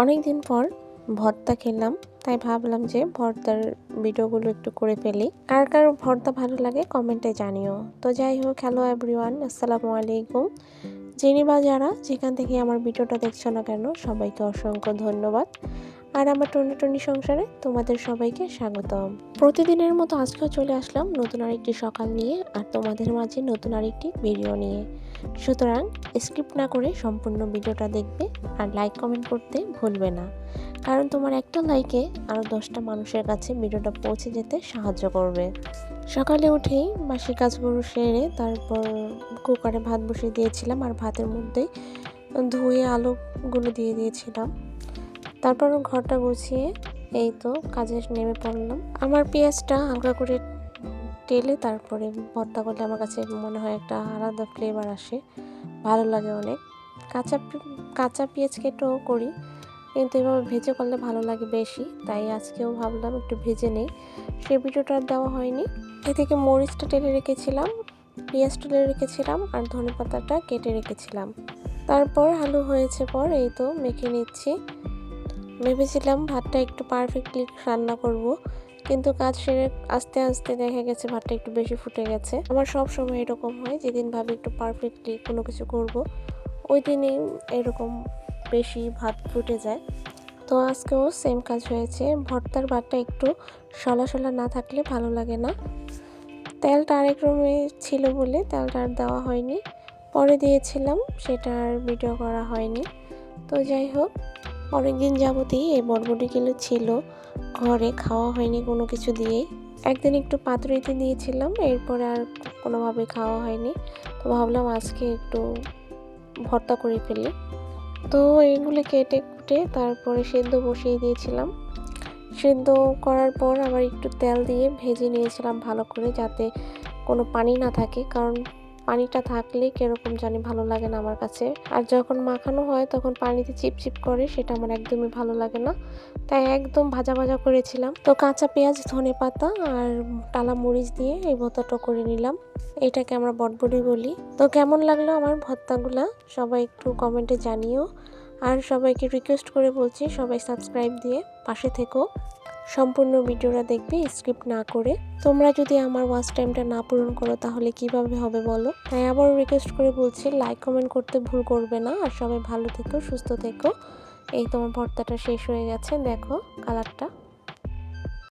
অনেক দিন পর ভর্তা খেলাম, তাই ভাবলাম যে ভর্তার ভিডিওগুলো একটু করে ফেলি। কার কার ভর্তা ভালো লাগে, কমেন্টে জানিও। তো যাই হোক হ্যালো এভরিওয়ান আসসালামু আলাইকুম। যিনি বা যারা যেখান থেকে আমার ভিডিওটা দেখছ না কেন, সবাইকে অসংখ্য ধন্যবাদ। আর আমার টনি টনি সংসারে তোমাদের সবাইকে স্বাগতম। প্রতিদিনের মতো আজকেও চলে আসলাম নতুন আরেকটি সকাল নিয়ে আর তোমাদের মাঝে নতুন আরেকটি ভিডিও নিয়ে। সুতরাং স্কিপ না করে সম্পূর্ণ ভিডিওটা দেখবে আর লাইক কমেন্ট করতে ভুলবে না। কারণ তোমার একটা লাইকে আরও দশটা মানুষের কাছে ভিডিওটা পৌঁছে যেতে সাহায্য করবে। সকালে উঠেই বাসি কাজগুলো সেরে তারপর কুকারে ভাত বসিয়ে দিয়েছিলাম আর ভাতের মধ্যেই ধুয়ে আলুগুলো দিয়ে দিয়েছিলাম। তারপর ঘরটা গুছিয়ে এই তো কাজে নেমে পড়লাম। আমার পেঁয়াজটা হালকা করে টেলে তারপরে ভর্তা করলে আমার কাছে মনে হয় একটা আলাদা ফ্লেভার আসে, ভালো লাগে অনেক। কাঁচা কাঁচা পেঁয়াজ কেটেও করি, কিন্তু এভাবে ভেজে করলে ভালো লাগে বেশি, তাই আজকেও ভাবলাম একটু ভেজে নেই। সে ভিডিওটা দেওয়া হয়নি। এ থেকে মরিচটা টেলে রেখেছিলাম, পেঁয়াজ টেলে রেখেছিলাম আর ধনে পাতাটা কেটে রেখেছিলাম। তারপর আলু হয়েছে পর এই তো মেখে নিচ্ছি। ভেবেছিলাম ভাতটা একটু পারফেক্টলি রান্না করব, কিন্তু কাজ সেরে আস্তে আস্তে দেখা গেছে ভাতটা একটু বেশি ফুটে গেছে। আমার সব সময় এরকম হয়, যেদিন ভাবি একটু পারফেক্টলি কোনো কিছু করব, ওই দিনই এরকম বেশি ভাত ফুটে যায়। তো আজকেও সেম কাজ হয়েছে, ভর্তার ভাতটা একটু সলা সলা না থাকলে ভালো লাগে না। তেলটা আরেক রুমে ছিল বলে তেলটা আর দেওয়া হয়নি, পরে দিয়েছিলাম, সেটা আর ভিডিও করা হয়নি। তো যাই হোক অনেকদিন যাবতই এই বটবটিগুলো ছিল। ঘরে খাওয়া হয়নি কোনো কিছু দিয়েই। একদিন একটু পাতুরিতে দিয়েছিলাম, এরপরে আর কোনোভাবে খাওয়া হয়নি। তো ভাবলাম আজকে একটু ভর্তা করে ফেলি। তো এইগুলো কেটে কুটে তারপরে সেদ্ধ বসিয়ে দিয়েছিলাম। সেদ্ধ করার পর আবার একটু তেল দিয়ে ভেজে নিয়েছিলাম ভালো করে যাতে কোনো পানি না থাকে। কারণ পানিটা থাকলে কীরকম জানি ভালো লাগে না আমার কাছে। আর যখন মাখানো হয় তখন পানিতে চিপচিপ করে সেটা আমার একদমই ভালো লাগে না। তাই একদম ভাজা ভাজা করেছিলাম। তো কাঁচা পেঁয়াজ, ধনে পাতা আর টালা মরিচ দিয়ে এই ভর্তাটা করে নিলাম। এটাকে আমরা বটবটি বলি। তো কেমন লাগল আমার ভর্তাগুলা সবাই একটু কমেন্টে জানিও। আর সবাইকে রিকোয়েস্ট করে বলছি সবাই সাবস্ক্রাইব দিয়ে পাশে থেকো। সম্পূর্ণ ভিডিওটা দেখবে স্ক্রিপ্ট না করে। তোমরা যদি আমার ওয়াচ টাইমটা না পূরণ করো, তাহলে কীভাবে হবে বলো? তাই আবার রিকোয়েস্ট করে বলছি লাইক কমেন্ট করতে ভুল করবে না। আর সবাই ভালো থেকো, সুস্থ থেকো। এই তোমার ভর্তাটা শেষ হয়ে গেছে। দেখো কালারটা